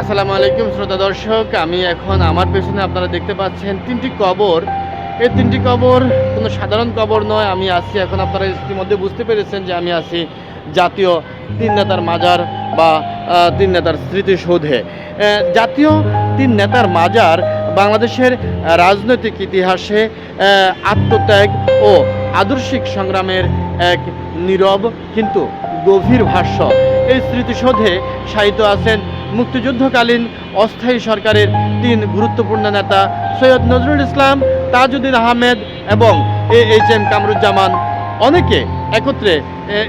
আসসালামু আলাইকুম, শ্রোতা দর্শক। আমি এখন আমার পেছনে আপনারা দেখতে পাচ্ছেন তিনটি কবর। এই তিনটি কবর কোনো সাধারণ কবর নয়। আমি আছি এখন আপনারা ইতিমধ্যে বুঝতে পেরেছেন যে আমি আছি জাতীয় তিন নেতার মাজার বা তিন নেতার স্মৃতিসৌধে। জাতীয় তিন নেতার মাজার বাংলাদেশের রাজনৈতিক ইতিহাসে আত্মত্যাগ ও আদর্শিক সংগ্রামের এক নীরব কিন্তু গভীর ভাষ্য। এই স্মৃতিসৌধে সাহিত্য আছেন মুক্তিযুদ্ধকালীন অস্থায়ী সরকারের তিন গুরুত্বপূর্ণ নেতা সৈয়দ নজরুল ইসলাম, তাজউদ্দিন আহমেদ এবং এ এইচ এম কামরুজ্জামান। অনেকে একত্রে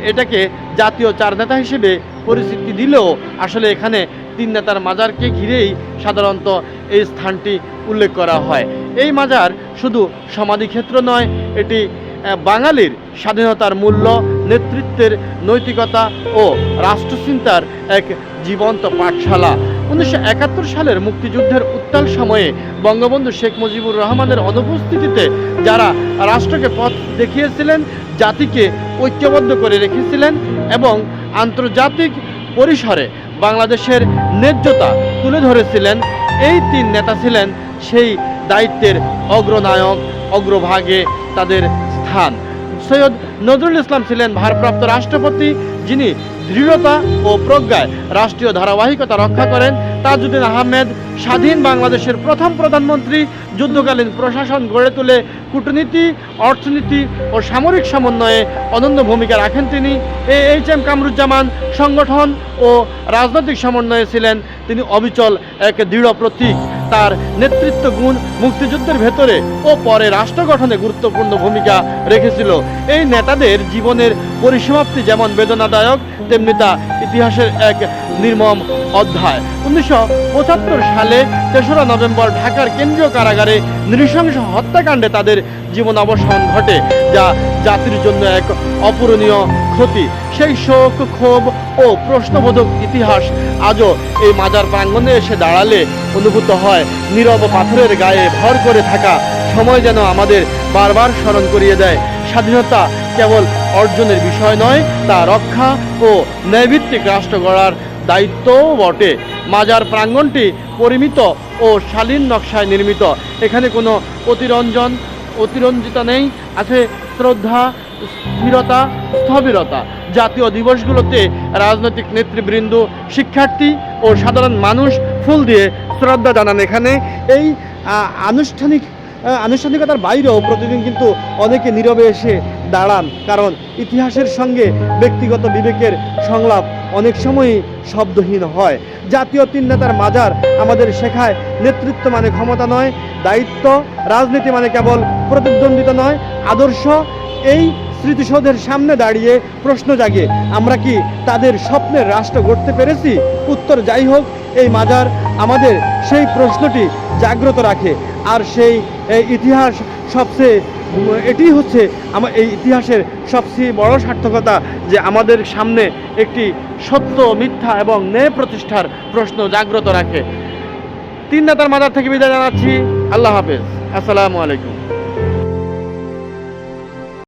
এটাকে জাতীয় চার নেতা হিসেবে পরিচিতি দিলেও আসলে এখানে তিন নেতার মাজারকে ঘিরেই সাধারণত এই স্থানটি উল্লেখ করা হয়। এই মাজার শুধু সমাধিক্ষেত্র নয়, এটি বাঙালির স্বাধীনতার মূল্য, নেতৃত্বের নৈতিকতা ও রাষ্ট্রচিন্তার এক জীবন্ত পাঠশালা। উনিশশো একাত্তর সালের মুক্তিযুদ্ধের উত্তাল সময়ে বঙ্গবন্ধু শেখ মুজিবুর রহমানের অনুপস্থিতিতে যারা রাষ্ট্রকে পথ দেখিয়েছিলেন, জাতিকে ঐক্যবদ্ধ করে রেখেছিলেন এবং আন্তর্জাতিক পরিসরে বাংলাদেশের ন্যায্যতা তুলে ধরেছিলেন, এই তিন নেতা ছিলেন সেই দায়িত্বের অগ্রনায়ক, অগ্রভাগে তাদের স্থান। সৈয়দ নজরুল ইসলাম ছিলেন ভারপ্রাপ্ত রাষ্ট্রপতি, যিনি দৃঢ়তা ও প্রজ্ঞায় রাষ্ট্রীয় ধারাবাহিকতা রক্ষা করেন তাজউদ্দিন আহমেদ, স্বাধীন বাংলাদেশের প্রথম প্রধানমন্ত্রী, যুদ্ধকালীন প্রশাসন গড়ে তুলে কূটনীতি, অর্থনীতি ও সামরিক সমন্বয়ে অনন্য ভূমিকা রাখেন তিনি। এ এইচ এম কামরুজ্জামান সংগঠন ও রাজনৈতিক সমন্বয়ে ছিলেন। তিনি অবিচল এক দৃঢ় প্রতীক। তার নেতৃত্ব গুণ মুক্তিযুদ্ধের ভেতরে ও পরে রাষ্ট্র গঠনে গুরুত্বপূর্ণ ভূমিকা রেখেছিল। এই নেতাদের জীবনের পরিসমাপ্তি যেমন বেদনাদায়ক, তেমনি তা ইতিহাসের এক নির্মম অধ্যায়। উনিশশো পঁচাত্তর সালে তেসরা নভেম্বর ঢাকার কেন্দ্রীয় কারাগারে নৃশংস হত্যাকাণ্ডে তাদের জীবন অবসান ঘটে, যা জাতির জন্য এক অপূরণীয় ক্ষতি। সেই শোক, ক্ষোভ ও প্রশ্নবোধক ইতিহাস আজও এই মাজার প্রাঙ্গণে এসে দাঁড়ালে অনুভূত হয়। নীরব পাথরের গায়ে ভর করে থাকা সময় যেন আমাদের বারবার স্মরণ করিয়ে দেয়। স্বাধীনতা কেবল অর্জনের বিষয় নয়, তা রক্ষা ও ন্যায়ভিত্তিক রাষ্ট্র গড়ার দায়িত্বও বটে। মাজার প্রাঙ্গণটি পরিমিত ও শালীন নকশায় নির্মিত। এখানে কোনো অতিরঞ্জন, অতিরঞ্জিতা নেই, আছে শ্রদ্ধা, স্থিরতা, স্থবিরতা। জাতীয় দিবসগুলোতে রাজনৈতিক নেতৃবৃন্দ, শিক্ষার্থী ও সাধারণ মানুষ ফুল দিয়ে শ্রদ্ধা জানান এখানে। এই আনুষ্ঠানিক আনুষ্ঠানিকতার বাইরেও প্রতিদিন কিন্তু অনেকে নীরবে এসে দাঁড়ান। কারণ ইতিহাসের সঙ্গে ব্যক্তিগত বিবেকের সংলাপ অনেক সময়ই শব্দহীন হয়। জাতীয় তিন নেতার মাজার আমাদের শেখায় নেতৃত্ব মানে ক্ষমতা নয়, দায়িত্ব রাজনীতি মানে কেবল প্রতিদ্বন্দ্বিতা নয়, আদর্শ এই স্মৃতিসৌধের সামনে দাঁড়িয়ে প্রশ্ন জাগে, আমরা কি তাদের স্বপ্নের রাষ্ট্র গড়তে পেরেছি? উত্তর যাই হোক এই মাজার আমাদের সেই প্রশ্নটি জাগ্রত রাখে। আর সেই ইতিহাস সবচেয়ে, এটি হচ্ছে আমার এই ইতিহাসের সবচেয়ে বড় সার্থকতা যে আমাদের সামনে একটি সত্য, মিথ্যা এবং ন্যায় প্রতিষ্ঠার প্রশ্ন জাগ্রত রাখে। তিন নেতার মাজার থেকে বিদায় জানাচ্ছি। আল্লাহ হাফেজ। আসসালামু আলাইকুম।